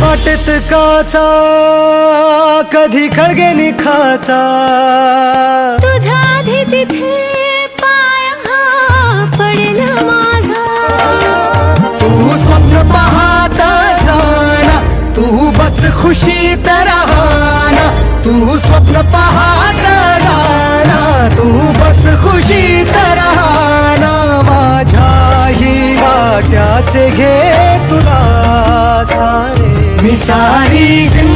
वाटेत काचा कधी खळगे निखाचा तुझ्या आधी तिथे पाय हा पडेल माझा. तू स्वप्न पाहत जाना तू बस खुशीत राहना. तू स्वप्न पाहत राहना तू बस खुशीत राहना. माझ्याही वाट्याचे घे तुला सारे मी सारी जिंदगी